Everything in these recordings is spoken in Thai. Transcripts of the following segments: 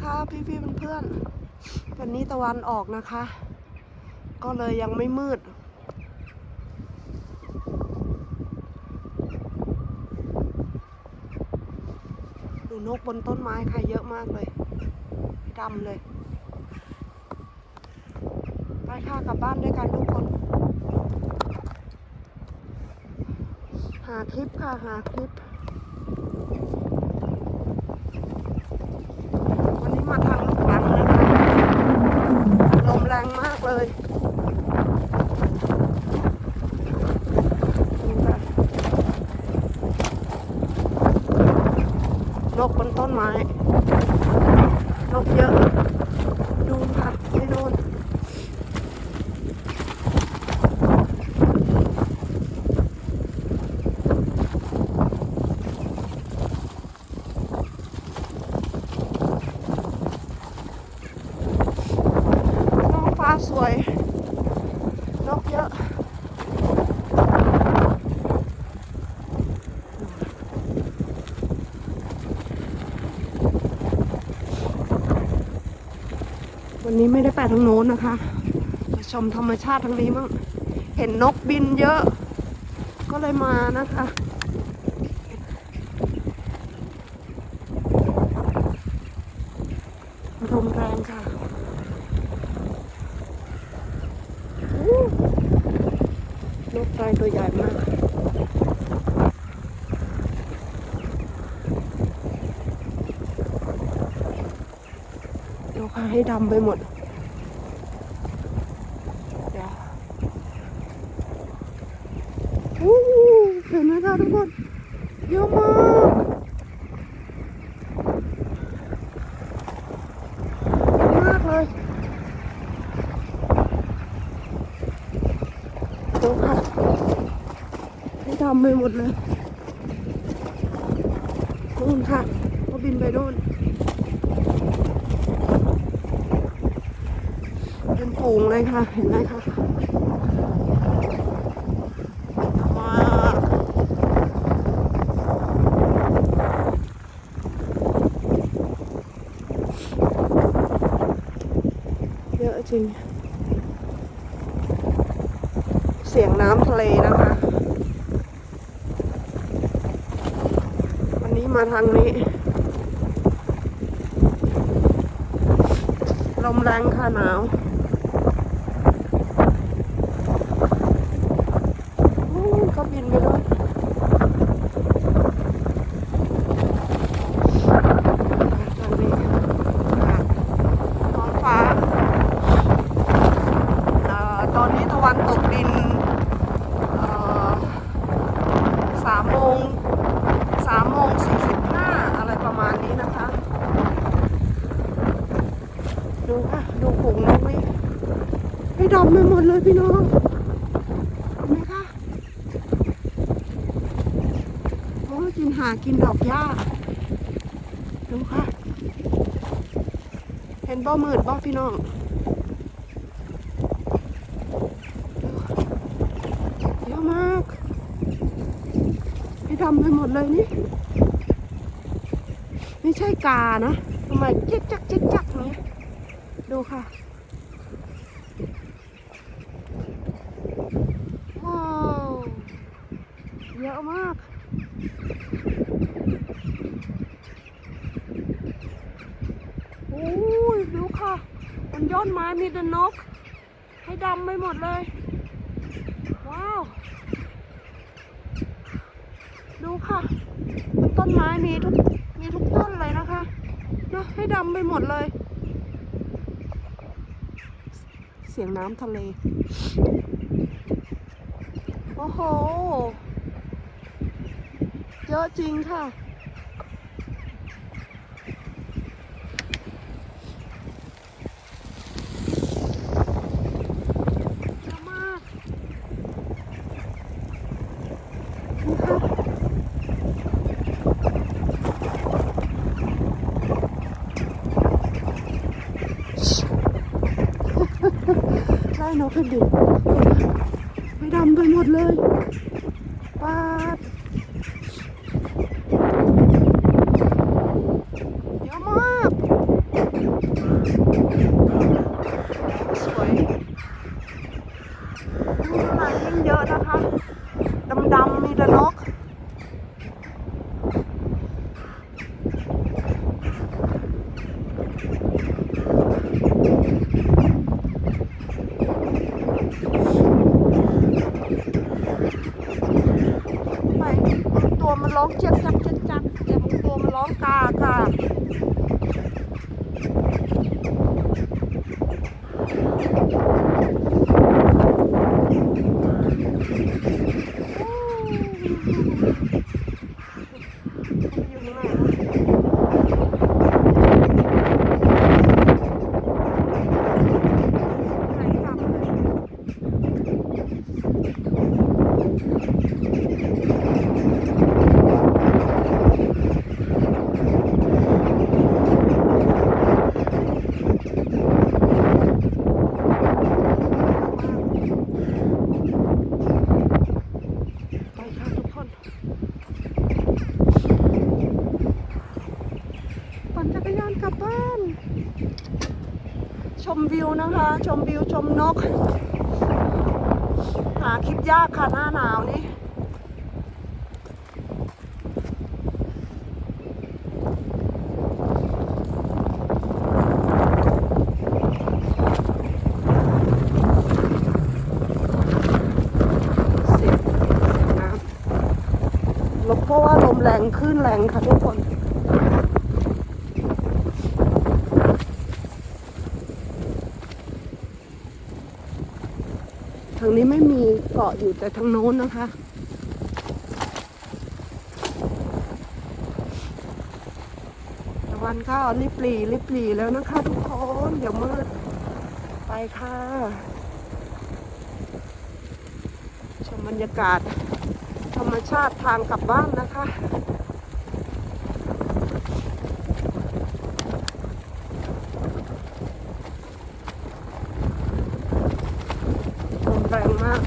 นะคะพี่พี่ๆเพื่อนๆวันนี้ตะวันออกนะคะ ก็เลยยังไม่มืด ดูนกบนต้นไม้ค่ะเยอะมากเลยดำเลย ไปค่ะกลับบ้านด้วยกันทุกคน หาคลิปค่ะหาคลิป วันนี้ มาทางลูกหลังเลยค่ะลมแรงมากเลยดูค่ะนกบนต้นไม้นกเยอะ ดูค่ะไปโน่นท้องฟ้าสวย นกเยอะ วันนี้ไม่ได้ไปทางโน้นนะคะมาชมธรรมชาติทางนี้มั่งเห็นนกบินเยอะ ก็เลยมานะคะลมแรงค่ะนกไฟตัวใหญ่มาก ดูค่ะให้ดำไปหมด เดี๋ยวอู้เห็นไหมคะทุกคนเยอะมากมากเลยเดูค่ะให้ดำไปหมดเลยนู่นค่ะก็บินไปนู่น ฝูงเลยค่ะ เห็นไหมคะเยอะจริง เสียงน้ำทะเลนะคะ วันนี้มาทางนี้ ลมแรงค่ะหนาว โอ้ยก็บินไปเลยตอนนี้ท้องฟ้าเอ่อตอนนี้ตะวันตกดินเอ่อสามโมงสามโมงสี่สิบห้าอะไรประมาณนี้นะคะ ดูค่ะดูผงนกนี่ให้ดำไปหมดเลยพี่น้องเห็นไหมคะโอ้กินหากินดอกหญ้าดูค่ะ เห็นบ่มืดบ่พี่น้องเยอะมากให้ดำไปหมดเลยนี่ ไม่ใช่กานะทำไมเจ๊กจักเจ๊กจัก ดูค่ะว้าวเยอะมากโอ้ยดูค่ะบนยอดไม้มีแต่นก ให้ดำไปหมดเลย ว้าว ดูค่ะบนต้นไม้มีทุกมีทุกต้นเลยนะคะเนอะให้ดำไปหมดเลย เสียงน้ำทะเล โอ้โห เยอะจริงค่ะ เยอะมากดูค่ะ นกให้บินไปดำไปหมดเลยป้าดเยอะมาก สวยยิ่งข้างในยิ่งเยอะนะคะ ดำๆมีแต่นก ไปบางตัวมันร้องเจี๊ยบจับจับจับแต่บางตัวมันร้องกากาอยู่ข้างในนะไหนกลับเลย ไปค่ะทุกคนปั่นจักรยานกลับบ้าน ช มวิวนะคะ ชมวิวชมนก หาคลิปยากค่ะหน้าหนาวนี่เสียงเสียงน้ำลมเพราะว่าลมแรงคลื่นแรงค่ะทุกคน ทางนี้ไม่มีเกาะอยู่แต่ทางโน้นนะคะ ตะวันก็ริบหลีริบหลีแล้วนะคะทุกคนเดี๋ยวมืดไปค่ะ ชมบรรยากาศ ธรรมชาติทางกลับบ้านนะคะ ลมแรงมาก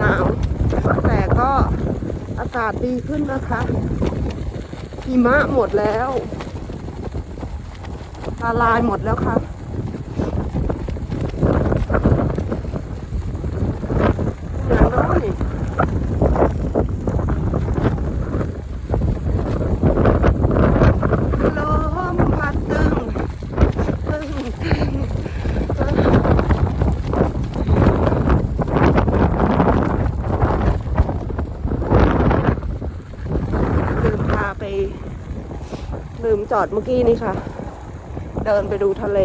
หนาว แต่ก็อากาศดีขึ้นนะคะหิมะหมดแล้วละลายหมดแล้วค่ะ อย่างน้อยลมพัดตึงตึงตึงลืมพาไป ลืมจอดเมื่อกี้นี่ค่ะ เดินไปดูทะเล